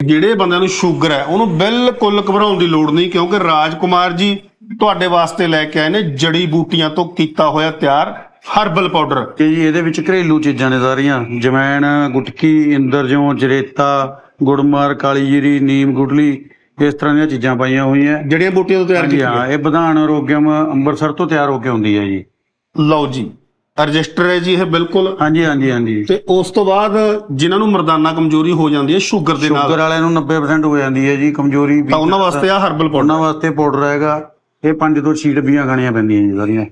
ਜਿਹੜੇ ਬੰਦਿਆਂ ਨੂੰ ਸ਼ੂਗਰ ਹੈ ਉਹਨੂੰ ਬਿਲਕੁਲ ਘਬਰਾਉਣ ਦੀ ਲੋੜ ਨਹੀਂ ਕਿਉਂਕਿ ਰਾਜਕੁਮਾਰ ਜੀ ਤੁਹਾਡੇ ਵਾਸਤੇ ਲੈ ਕੇ ਆਏ ਨੇ ਜੜੀ ਬੂਟੀਆਂ ਤੋਂ ਕੀਤਾ ਹੋਇਆ ਤਿਆਰ ਹਰਬਲ ਪਾਊਡਰ। ਤੇ ਜੀ ਇਹਦੇ ਵਿੱਚ ਘਰੇਲੂ ਚੀਜ਼ਾਂ ਨੇ ਸਾਰੀਆਂ ਜਮੈਣ ਗੁਟਕੀ ਇੰਦਰਜੋ ਜਰੇਤਾ ਗੁੜਮਾਰ ਕਾਲੀ ਜੀਰੀ ਨੀਮ ਗੁਟਲੀ ਇਸ ਤਰ੍ਹਾਂ ਦੀਆਂ ਚੀਜ਼ਾਂ ਪਾਈਆਂ ਹੋਈਆਂ। ਜਿਹੜੀਆਂ ਬੂਟੀਆਂ ਤੋਂ ਤਿਆਰ ਕੀਤੀਆਂ। ਹਾਂ ਇਹ ਵਿਧਾਨ ਆਰੋਗਿਅਮ ਅੰਮ੍ਰਿਤਸਰ ਤੋਂ ਤਿਆਰ ਹੋ ਕੇ ਆਉਂਦੀ ਹੈ ਜੀ। ਲਓ ਜੀ ਰਜਿਸਟਰ ਹੈ ਜੀ ਇਹ ਬਿਲਕੁਲ। ਹਾਂਜੀ ਹਾਂਜੀ ਹਾਂਜੀ। ਤੇ ਉਸ ਤੋਂ ਬਾਅਦ ਜਿਨ੍ਹਾਂ ਨੂੰ ਮਰਦਾਨਾ ਕਮਜ਼ੋਰੀ ਹੋ ਜਾਂਦੀ ਹੈ ਸ਼ੂਗਰ ਦੇ ਨਾਲ। ਸ਼ੂਗਰ ਵਾਲਿਆਂ ਨੂੰ 90% ਹੋ ਜਾਂਦੀ ਹੈ ਜੀ ਕਮਜ਼ੋਰੀ ਤਾਂ ਉਹਨਾਂ ਵਾਸਤੇ ਆ ਹਰਬਲ ਪਾਊਡਰ ਉਹਨਾਂ ਵਾਸਤੇ ਪਾਊਡਰ ਹੈਗਾ। ਇਹ ਪੰਜ ਤੋਂ ਛੇ ਡੱਬੀਆਂ ਖਾਣੀਆਂ ਪੈਂਦੀਆਂ ਜੀ ਸਾਰੀਆਂ।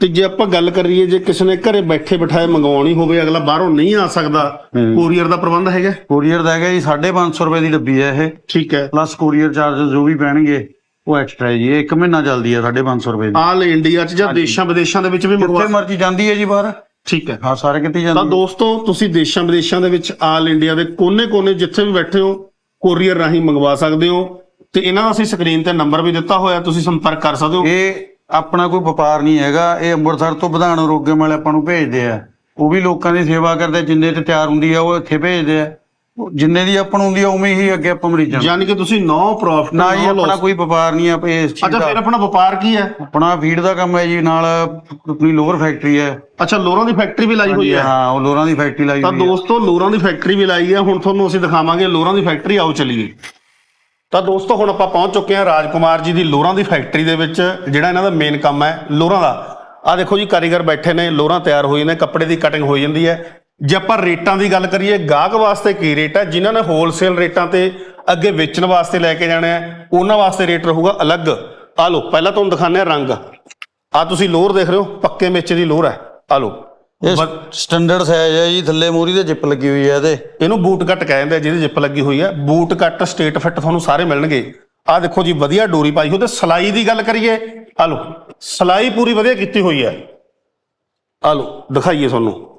ਤੇ ਜੇ ਆਪਾਂ ਗੱਲ ਕਰੀਏ ਜੇ ਕਿਸੇ ਨੇ ਘਰੇ ਬੈਠੇ ਬਿਠਾਏ ਮੰਗਵਾਉਣੀ ਹੋਵੇ ਅਗਲਾ ਬਾਹਰੋਂ ਨਹੀਂ ਆ ਸਕਦਾ। ਕੋਰੀਅਰ ਦਾ ਪ੍ਰਬੰਧ ਹੈਗਾ? ਕੋਰੀਅਰ ਦਾ ਹੈਗਾ ਜੀ 550 ਰੁਪਏ ਦੀ ਡੱਬੀ ਹੈ ਇਹ। ਠੀਕ ਹੈ। ਪਲੱਸ ਕੋਰੀਅਰ ਚਾਰजेस ਜੋ ਵੀ ਪੈਣਗੇ। ਉਹ ਐਕਸਟਰਾ ਹੈ ਜੀ ਇਹ ਇੱਕ ਮਹੀਨਾ ਚੱਲਦੀ ਹੈ 550 ਰੁਪਏ ਦੀ। ਆਲ ਇੰਡੀਆ ਚ ਜਾਂ ਦੇਸ਼ਾਂ ਵਿਦੇਸ਼ਾਂ ਦੇ ਵਿੱਚ ਵੀ ਮੰਗਵਾ ਜਿੱਥੇ ਮਰਜ਼ੀ ਜਾਂਦੀ ਹੈ ਜੀ ਬਾਹਰ। ਠੀਕ ਹੈ। ਹਾਂ ਸਾਰੇ ਕਿਤੇ ਤਾਂ ਜਾਂਦੀ ਹੈ। ਦੋਸਤੋ ਤੁਸੀਂ ਦੇਸ਼ਾਂ ਵਿਦੇਸ਼ਾਂ ਦੇ ਵਿੱਚ ਆਲ ਇੰਡੀਆ ਦੇ ਕੋਨੇ-ਕੋਨੇ ਜਿੱਥੇ ਵੀ ਬੈਠੇ ਹੋ ਕੋਰੀਅਰ ਰਾਹੀਂ ਮੰਗਵਾ ਸਕਦੇ ਹੋ। ਤੇ ਇਹਨਾਂ ਦਾ ਅਸੀਂ ਸਕਰੀਨ ਤੇ ਨੰਬਰ ਵੀ ਦਿੱਤਾ ਹੋਇਆ ਤੁਸੀਂ ਸੰਪਰਕ ਕਰ ਸਕਦੇ ਹੋ। ਇਹ ਆਪਣਾ ਕੋਈ ਵਪਾਰ ਨਹੀਂ ਹੈਗਾ ਇਹ ਅੰਮ੍ਰਿਤਸਰ ਤੋਂ ਵਿਧਾਨ ਆਰੋਗਿਅਮ ਵਾਲੇ ਆਪਾਂ ਨੂੰ ਭੇਜਦੇ ਆ। ਉਹ ਵੀ ਲੋਕਾਂ ਦੀ ਸੇਵਾ ਕਰਦੇ ਜਿੰਨੇ ਤੇ ਤਿਆਰ ਹੁੰਦੀ ਆ ਉਹ ਇੱਥੇ ਭੇਜਦੇ ਆ। ਜਿੰਨੇ ਦੀ ਆਪਾਂ ਨੂੰ ਹੁੰਦੀ ਆ ਉਵੇਂ ਹੀ ਅੱਗੇ ਆਪਾਂ ਮਰੀਜ਼ਾਂ ਨੂੰ ਯਾਨੀ ਕਿ ਤੁਸੀਂ ਨੋ ਪ੍ਰੋਫਿਟ ਨਾ ਹੀ ਆਪਣਾ ਕੋਈ ਵਪਾਰ ਨਹੀਂ ਆ ਇਸ ਚੀਜ਼ ਅੱਛਾ ਫਿਰ ਦਾ ਆਪਣਾ ਵਪਾਰ ਕੀ ਹੈ? ਆਪਣਾ ਫੀਡ ਦਾ ਕੰਮ ਹੈ ਜੀ ਨਾਲ ਆਪਣੀ ਲੋਅਰ ਫੈਕਟਰੀ ਹੈ। ਅੱਛਾ ਲੋਰਾਂ ਦੀ ਫੈਕਟਰੀ ਵੀ ਲਾਈ ਹੋਈ ਹੈ? ਹਾਂ ਉਹ ਲੋਰਾਂ ਦੀ ਫੈਕਟਰੀ ਲਾਈ ਤਾਂ ਹੋਈ ਹੈ। ਦੋਸਤੋ ਲੋਰਾਂ ਦੀ ਫੈਕਟਰੀ ਵੀ ਲਾਈ ਹੈ ਹੁਣ ਤੁਹਾਨੂੰ ਅਸੀਂ ਦਿਖਾਵਾਂਗੇ ਲੋਰਾਂ ਦੀ ਫੈਕਟਰੀ ਆਓ ਚੱਲੀਏ। ਤਾਂ ਦੋਸਤੋ ਹੁਣ ਆਪਾਂ ਪਹੁੰਚ ਚੁੱਕੇ ਹਾਂ ਰਾਜਕੁਮਾਰ ਜੀ ਦੀ ਲੋਰਾਂ ਦੀ ਫੈਕਟਰੀ ਦੇ ਵਿੱਚ ਜਿਹੜਾ ਇਹਨਾਂ ਦਾ ਮੇਨ ਕੰਮ ਹੈ ਲੋਰਾਂ ਦਾ। ਆ ਦੇਖੋ ਜੀ ਕਾਰੀਗਰ ਬੈਠੇ ਨੇ ਲੋਰਾਂ ਤਿਆਰ ਹੋਈ ਨੇ ਕੱਪੜੇ ਦੀ ਕਟਿੰਗ ਹੋ ਜਾਂਦੀ ਹੈ। ਜੇ ਆਪਾਂ ਰੇਟਾਂ ਦੀ ਗੱਲ ਕਰੀਏ ਗਾਹਕ ਵਾਸਤੇ ਕੀ ਰੇਟ ਹੈ ਜਿਨ੍ਹਾਂ ਨੇ ਹੋਲਸੇਲ ਰੇਟਾਂ ਤੇ ਅੱਗੇ ਵੇਚਣ ਵਾਸਤੇ ਲੈ ਕੇ ਜਾਣਾ ਹੈ ਉਹਨਾਂ ਵਾਸਤੇ ਰੇਟ ਰਹੂਗਾ ਅਲੱਗ। ਆ ਲਓ ਪਹਿਲਾਂ ਤੁਹਾਨੂੰ ਦਿਖਾਉਂਦੇ ਹਾਂ ਰੰਗ। ਆ ਤੁਸੀਂ ਲੋਰ ਦੇਖ ਰਹੇ ਹੋ ਪੱਕੇ ਮੇਚੇ ਦੀ ਲੋਰ ਹੈ। ਆ ਲਓ। ਇਹ ਸਟੈਂਡਰਡ ਸਾਈਜ਼ ਹੈ ਜੀ ਥੱਲੇ ਮੂਰੀ ਤੇ ਜਿੱਪ ਲੱਗੀ ਹੋਈ ਹੈ ਇਹਦੇ। ਇਹਨੂੰ ਬੂਟ ਕੱਟ ਕਹਿੰਦੇ ਆ ਜਿਹਦੀ ਜਿੱਪ ਲੱਗੀ ਹੋਈ ਹੈ। ਬੂਟ ਕੱਟ ਸਟੇਟ ਫਿੱਟ ਤੁਹਾਨੂੰ ਸਾਰੇ ਮਿਲਣਗੇ। ਆਹ ਦੇਖੋ ਜੀ ਵਧੀਆ ਡੋਰੀ ਪਾਈ ਹੋਈ ਤੇ ਸਲਾਈ ਦੀ ਗੱਲ ਕਰੀਏ ਆ ਲਓ ਸਲਾਈ ਪੂਰੀ ਵਧੀਆ ਕੀਤੀ ਹੋਈ ਹੈ। ਆ ਲਓ ਦਿਖਾਈਏ ਤੁਹਾਨੂੰ।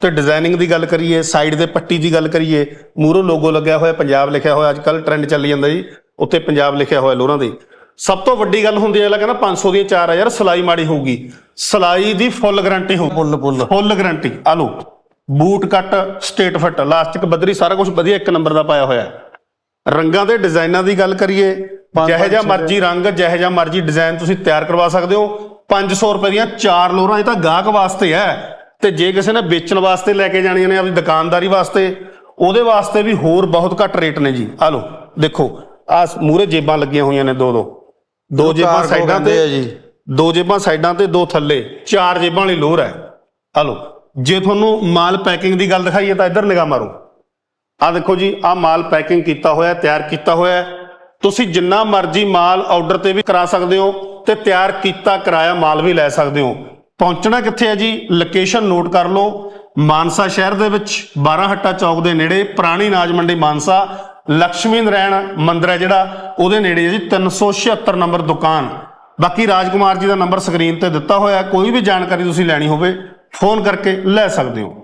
ਤੇ ਡਿਜ਼ਾਈਨਿੰਗ ਦੀ ਗੱਲ ਕਰੀਏ ਸਾਈਡ ਦੇ ਪੱਟੀ ਦੀ ਗੱਲ ਕਰੀਏ ਮੂਰੋ ਲੋਗੋ ਲੱਗਿਆ ਹੋਇਆ ਪੰਜਾਬ ਲਿਖਿਆ ਹੋਇਆ ਅੱਜ ਕੱਲ ਟ੍ਰੈਂਡ ਚੱਲੀ ਜਾਂਦਾ ਜੀ ਉੱਤੇ ਪੰਜਾਬ ਲਿਖਿਆ ਹੋਇਆ ਲੋਰਾਂ ਦੇ। ਸਭ ਤੋਂ ਵੱਡੀ ਗੱਲ ਹੁੰਦੀ ਹੈ ਅਗਲਾ ਕਹਿੰਦਾ 500 ਦੀਆਂ 4000 ਸਲਾਈ ਮਾੜੀ ਹੋਊਗੀ। ਸਲਾਈ ਦੀ ਫੁੱਲ ਗਾਰੰਟੀ ਹੋਊਗੀ ਪੁੱਲ ਪੁੱਲ ਫੁੱਲ ਗਾਰੰਟੀ ਆ ਲਓ boot cut state fit elastic Badri ਸਾਰਾ ਕੁਝ ਵਧੀਆ ਇੱਕ ਨੰਬਰ ਦਾ ਪਾਇਆ ਹੋਇਆ ਹੈ। ਰੰਗਾਂ ਦੇ ਡਿਜ਼ਾਈਨਾਂ ਦੀ ਗੱਲ ਕਰੀਏ ਜਿਹੋ ਪੰਜ ਮਰਜ਼ੀ ਰੰਗ ਜਿਹੋ ਜਿਹਾ ਮਰਜ਼ੀ ਡਿਜ਼ਾਈਨ ਤੁਸੀਂ ਤਿਆਰ ਕਰਵਾ ਸਕਦੇ ਹੋ। 500 ਰੁਪਏ ਦੀਆਂ ਚਾਰ ਲੋਰਾਂ ਇਹ ਤਾਂ ਗਾਹਕ ਵਾਸਤੇ ਹੈ। ਤੇ ਜੇ ਕਿਸੇ ਨੇ ਵੇਚਣ ਵਾਸਤੇ ਲੈ ਕੇ ਜਾਣੀਆਂ ਨੇ ਆਪਣੀ ਦੁਕਾਨਦਾਰੀ ਵਾਸਤੇ ਉਹਦੇ ਵਾਸਤੇ ਵੀ ਹੋਰ ਬਹੁਤ ਘੱਟ ਰੇਟ ਨੇ ਜੀ। ਆ ਲਓ ਦੇਖੋ ਆ ਮੂਰੇ ਜੇਬਾਂ ਲੱਗੀਆਂ ਹੋਈਆਂ ਨੇ ਦੋ ਦੋ ਦੋ ਜੇਬਾਂ ਸਾਈਡਾਂ ਤੇ। ਦੋ ਜੇਬਾਂ ਸਾਈਡਾਂ ਤੇ ਦੋ ਥੱਲੇ ਚਾਰ ਜੇਬਾਂ ਵਾਲੀ ਲੋਰ ਹੈ। ਆ ਲਓ ਜੇ ਤੁਹਾਨੂੰ ਮਾਲ ਪੈਕਿੰਗ ਦੀ ਗੱਲ ਦਿਖਾਈਏ ਤਾਂ ਇੱਧਰ ਨਿਗਾਹ ਮਾਰੋ। ਆ ਦੇਖੋ ਜੀ ਆ ਮਾਲ ਪੈਕਿੰਗ ਕੀਤਾ ਹੋਇਆ ਤਿਆਰ ਕੀਤਾ ਹੋਇਆ। ਤੁਸੀਂ ਜਿੰਨਾ ਮਰਜ਼ੀ ਮਾਲ ਆਰਡਰ ਤੇ ਵੀ ਕਰਾ ਸਕਦੇ ਹੋ ਤੇ ਤਿਆਰ ਕੀਤਾ ਕਰਾਇਆ ਮਾਲ ਵੀ ਲੈ ਸਕਦੇ ਹੋ। ਪਹੁੰਚਣਾ ਕਿੱਥੇ ਹੈ ਜੀ? ਲੋਕੇਸ਼ਨ ਨੋਟ ਕਰ ਲਓ। ਮਾਨਸਾ ਸ਼ਹਿਰ ਦੇ ਵਿੱਚ 12 ਹੱਟਾ ਚੌਕ ਦੇ ਨੇੜੇ ਪੁਰਾਣੀ ਨਾਜ ਮੰਡੀ ਮਾਨਸਾ ਲక్ష్ਮੀ ਨਰਾਇਣ ਮੰਦਿਰ ਹੈ ਜਿਹੜਾ, ਉਹਦੇ ਨੇੜੇ ਹੈ ਜੀ 376 ਨੰਬਰ ਦੁਕਾਨ। ਬਾਕੀ ਰਾਜਕੁਮਾਰ ਜੀ ਦਾ ਨੰਬਰ ਸਕਰੀਨ ਤੇ ਦਿੱਤਾ ਹੋਇਆ ਕੋਈ ਵੀ ਜਾਣਕਾਰੀ ਤੁਸੀਂ ਲੈਣੀ ਹੋਵੇ, ਫੋਨ ਕਰਕੇ ਲੈ ਸਕਦੇ ਹੋ।